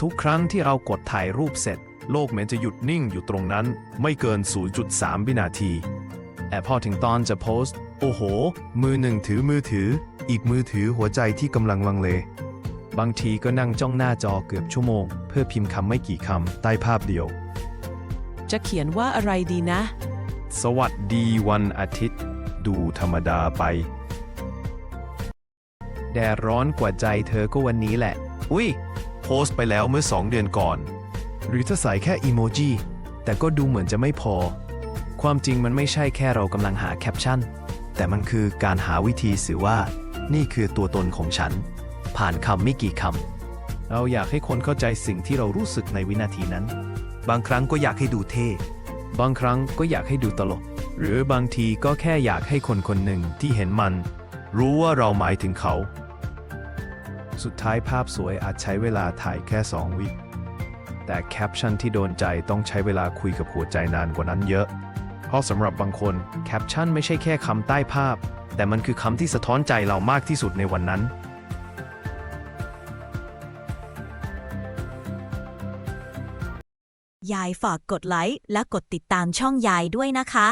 ทุกครั้งที่เรากดถ่ายรูปเสร็จ โลกเหมือนจะหยุดนิ่งอยู่ตรงนั้น ไม่เกิน 0.3 วินาทีแต่พอถึงตอนจะโพสต์ โอ้โห มือหนึ่งถือมือถือ อีกมือถือหัวใจที่กำลังลังเล บางทีก็นั่งจ้องหน้าจอเกือบชั่วโมง เพื่อพิมพ์คำไม่กี่คำใต้ภาพเดียว จะเขียนว่าอะไรดีนะ สวัสดีวันอาทิตย์ ดูธรรมดาไปแดดร้อนกว่าใจเธอก็วันนี้แหละ อุ้ยโพ สต์ไปแล้วเมื่อสองเดือนก่อน หรือจะใส่แค่อีโมจิแต่ก็ดูเหมือนจะไม่พอ ความจริงมันไม่ใช่แค่เรากำลังหาแคปชั่น แต่มันคือการหาวิธีสื่อว่า นี่คือตัวตนของฉัน ผ่านคำไม่กี่คำ เราอยากให้คนเข้าใจสิ่งที่เรารู้สึกในวินาทีนั้น บางครั้งก็อยากให้ดูเท่ บางครั้งก็อยากให้ดูตลก หรือบางทีก็แค่อยากให้คนคนหนึ่งที่เห็นมัน รู้ว่าเราหมายถึงเขา สุดท้ายภาพสวยอาจใช้เวลาถ่ายแค่สองวิ แต่แคปชั่นที่โดนใจต้องใช้เวลาคุยกับหัวใจนานกว่านั้นเยอะ เพราะสำหรับบางคนแคปชั่นไม่ใช่แค่คำใต้ภาพ แต่มันคือคำที่สะท้อนใจเรามากที่สุดในวันนั้นยายฝากกดไลค์และกดติดตามช่องยายด้วยนะคะ